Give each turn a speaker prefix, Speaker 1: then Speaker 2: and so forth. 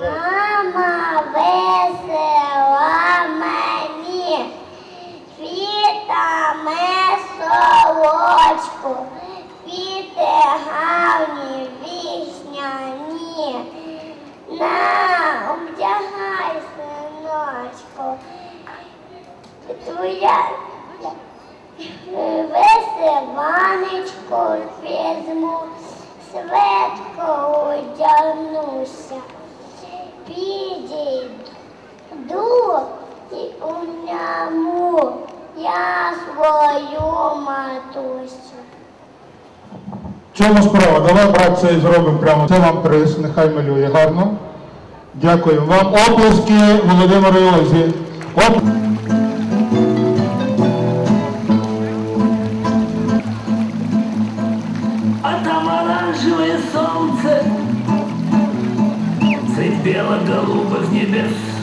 Speaker 1: Мама весела мені, квітами солочку, квіти гарні вісняні. На, обдягай, синочку. Твоя висиванечку візьму, светку одягнуся. Підійду і уняму я свою матусю.
Speaker 2: В чому справа? Давай, брат, це і зробимо прямо. Це вам приз, нехай малює гарно. Дякую вам. Оплески Володимиру Озі. Оп...
Speaker 3: А там оранжевое солнце Средь бело-голубых небес